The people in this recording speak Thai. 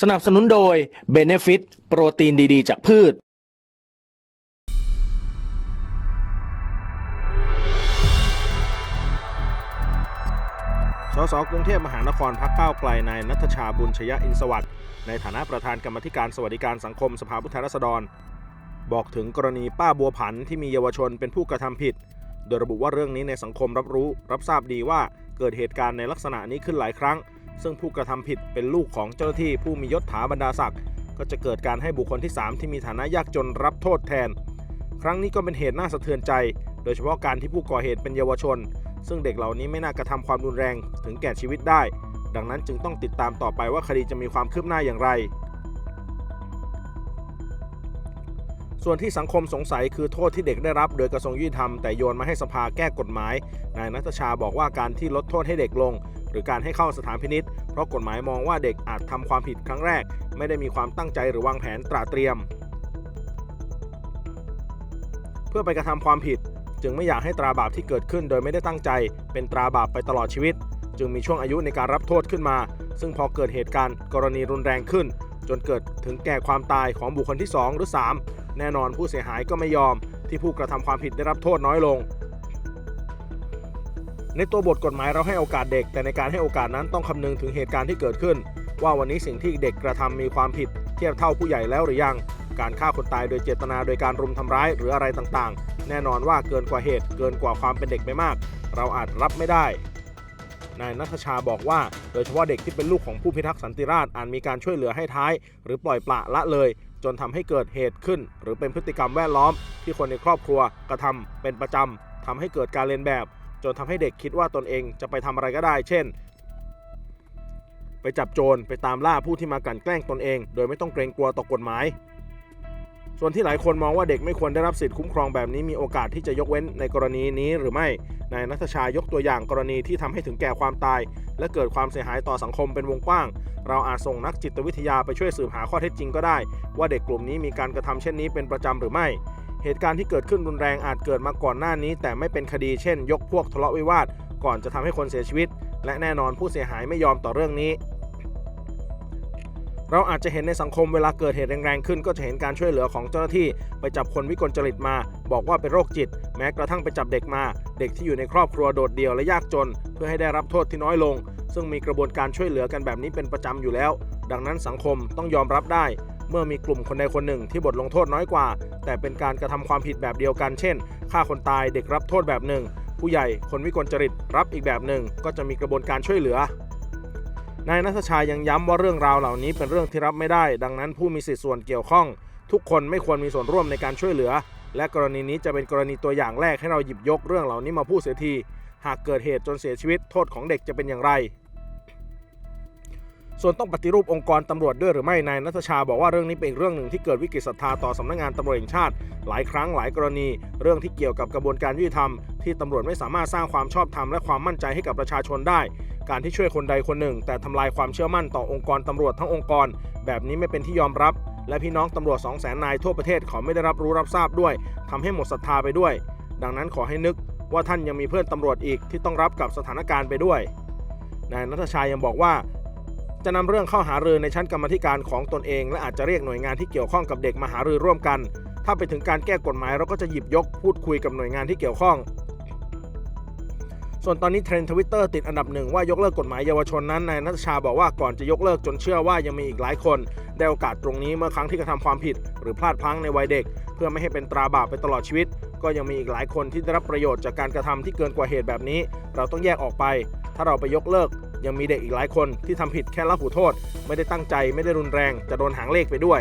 สนับสนุนโดย Benefit โปรตีนดีๆ จากพืช สสกรุงเทพมหานครพักก้าวไกลนายนัทชาบุญชยอินสวัสด์ในฐานะประธานกรรมธิการสวัสดิการสังคมสภาผู้แทนราษฎร บอกถึงกรณีป้าบัวผันที่มีเยาวชนเป็นผู้กระทำผิด โดยระบุว่าเรื่องนี้ในสังคมรับรู้ รับทราบดีว่าเกิดเหตุการณ์ในลักษณะนี้ขึ้นหลายครั้ง ซึ่งผู้กระทำผิดเป็นลูกของเจ้าหน้าที่ผู้มียศถาบรรดาศักดิ์ก็จะเกิดการให้บุคคลที่ 3 ที่มีฐานะยากจนรับโทษแทน ครั้งนี้ก็เป็นเหตุน่าสะเทือนใจ โดยเฉพาะการที่ผู้ก่อเหตุเป็นเยาวชน ซึ่งเด็กเหล่านี้ไม่น่ากระทำความรุนแรงถึงแก่ชีวิตได้ ดังนั้นจึงต้องติดตามต่อไปว่าคดีจะมีความคืบหน้าอย่างไร ส่วนที่สังคมสงสัยคือโทษที่เด็กได้รับโดยกระทรวงยุติธรรมแต่โยนมาให้สภาแก้กฎหมาย นายนัทชาบอกว่าการที่ลดโทษให้เด็กลง หรือการให้เข้าสถานพินิษเพราะกฎหมายมองว่าเด็กอาจทำความผิดครั้งแรก ไม่ได้มีความตั้งใจหรือวางแผนตราเตรียม เพื่อไปกระทำความผิด จึงไม่อยากให้ตราบาปที่เกิดขึ้น โดยไม่ได้ตั้งใจ เป็นตราบาปไปตลอดชีวิต จึงมีช่วงอายุในการรับโทษขึ้นมา ซึ่งพอเกิดเหตุการณ์ กรณีรุนแรงขึ้น จนเกิดถึงแก่ความตายของบุคคลที่ 2 หรือ 3 แน่นอนผู้เสียหายก็ไม่ยอมที่ผู้กระทำความผิดได้รับโทษน้อยลง ในตัวบทกฎหมายเราให้โอกาสเด็ก แต่ในการให้โอกาสนั้นต้องคำนึงถึงเหตุการณ์ที่เกิดขึ้น ว่าวันนี้สิ่งที่เด็กกระทำมีความผิด เทียบเท่าผู้ใหญ่แล้วหรือยัง การฆ่าคนตายโดยเจตนาโดยการรุมทำร้ายหรืออะไรต่างๆ แน่นอนว่าเกินกว่าเหตุ เกินกว่าความเป็นเด็กไปมาก เราอาจรับไม่ได้นายนัทชาบอกว่า โดยเฉพาะเด็กที่เป็นลูกของผู้พิทักษ์สันติราษฎร์อาจมีการช่วยเหลือให้ท้าย หรือปล่อยปละละเลย จนทำให้เกิดเหตุขึ้น หรือเป็นพฤติกรรมแวดล้อม ที่คนในครอบครัวกระทำเป็นประจำทำให้เกิดการเลียนแบบ จนทำให้เด็กคิดว่าตนเองจะไปทำอะไรก็ได้ เช่น ไปจับโจรไปตามล่าผู้ที่มากันแกล้งตนเอง โดยไม่ต้องเกรงกลัวต่อกฎหมาย ส่วนที่หลายคนมองว่าเด็กไม่ควรได้รับสิทธิคุ้มครองแบบนี้มีโอกาสที่จะยกเว้นในกรณีนี้หรือไม่ นายนัทชายกตัวอย่างกรณีที่ทำให้ถึงแก่ความตาย และเกิดความเสียหายต่อสังคมเป็นวงกว้าง เราอาจส่งนักจิตวิทยาไปช่วยสืบหาข้อเท็จจริงก็ได้ ว่าเด็กกลุ่มนี้มีการกระทำเช่นนี้เป็นประจำหรือไม่ เหตุการณ์ที่เกิดขึ้นรุนแรงอาจเกิดมาก่อนหน้านี้ แต่ไม่เป็นคดีเช่น ยกพวกทะเลาะวิวาท ก่อนจะทำให้คนเสียชีวิต และแน่นอนผู้เสียหายไม่ยอมต่อเรื่องนี้ เราอาจจะเห็นในสังคมเวลาเกิดเหตุแรงๆขึ้น ก็จะเห็นการช่วยเหลือของเจ้าหน้าที่ ไปจับคนวิกลจริตมา บอกว่าเป็นโรคจิต แม้กระทั่งไปจับเด็กมา เด็กที่อยู่ในครอบครัวโดดเดี่ยวและยากจน เพื่อให้ได้รับโทษที่น้อยลง ซึ่งมีกระบวนการช่วยเหลือกันแบบนี้เป็นประจำอยู่แล้ว ดังนั้นสังคมต้องยอมรับได้ เมื่อมีกลุ่มคนใดคนหนึ่งที่บทลงโทษน้อยกว่า แต่เป็นการกระทำความผิดแบบเดียวกัน เช่นฆ่าคนตายเด็กรับโทษแบบหนึ่ง ผู้ใหญ่คนวิกลจริตรับอีกแบบหนึ่งก็จะมีกระบวนการช่วยเหลือ นายนัทชายังย้ำว่าเรื่องราวเหล่านี้เป็นเรื่องที่รับไม่ได้ ดังนั้นผู้มีสิทธิส่วนเกี่ยวข้อง ทุกคนไม่ควรมีส่วนร่วมในการช่วยเหลือ และกรณีนี้จะเป็นกรณีตัวอย่างแรกให้เราหยิบยกเรื่องเหล่านี้มาพูดเสียทีหากเกิดเหตุจนเสียชีวิตโทษของเด็กจะเป็นอย่างไร ส่วนต้องปฏิรูปองค์กรตำรวจด้วยหรือไม่นายนัทชาบอกว่าเรื่องนี้เป็นเรื่องหนึ่งที่เกิดวิกฤตศรัทธาต่อสำนักงานตำรวจแห่งชาติ หลายครั้งหลายกรณี เรื่องที่เกี่ยวกับกระบวนการยุติธรรม ที่ตำรวจไม่สามารถสร้างความชอบธรรมและความมั่นใจให้กับประชาชนได้ การที่ช่วยคนใดคนหนึ่ง แต่ทำลายความเชื่อมั่นต่อองค์กรตำรวจทั้งองค์กร แบบนี้ไม่เป็นที่ยอมรับ และพี่น้องตำรวจ2 0 0 0 0 0นายทั่วประเทศเขาไม่ได้รับรู้รับทราบด้วยทำให้หมดศรัทธาไปด้วย ดังนั้นขอให้นึกว่าท่านยังมีเพื่อนตำรวจอีกที่ต้องรับกับสถานการณ์ไปด้วย นายนัทชัยยังบอกว่า จะนำเรื่องเข้าหารือในชั้นกรรมธิการของตนเอง และอาจจะเรียกหน่วยงานที่เกี่ยวข้องกับเด็กมาหารือร่วมกัน ถ้าไปถึงการแก้กฎหมายเราก็จะหยิบยกพูดคุยกับหน่วยงานที่เกี่ยวข้อง ส่วนตอนนี้เทรนด์ทวิตเตอร์ติดอันดับหนึ่งว่ายกเลิกกฎหมายเยาวชนนั้นนายนัทชาบอกว่าก่อนจะยกเลิกจนเชื่อว่ายังมีอีกหลายคนได้โอกาสตรงนี้เมื่อครั้งที่กระทำความผิด หรือพลาดพลั้งในวัยเด็ก เพื่อไม่ให้เป็นตราบาปไปตลอดชีวิต ก็ยังมีอีกหลายคนที่ได้รับประโยชน์จากการกระทำที่เกินกว่าเหตุแบบนี้ เราต้องแยกออกไป ถ้าเราไปยกเลิก ยังมีเด็กอีกหลายคนที่ทำผิดแค่ละหูโทษ ไม่ได้ตั้งใจไม่ได้รุนแรง จะโดนหางเลขไปด้วย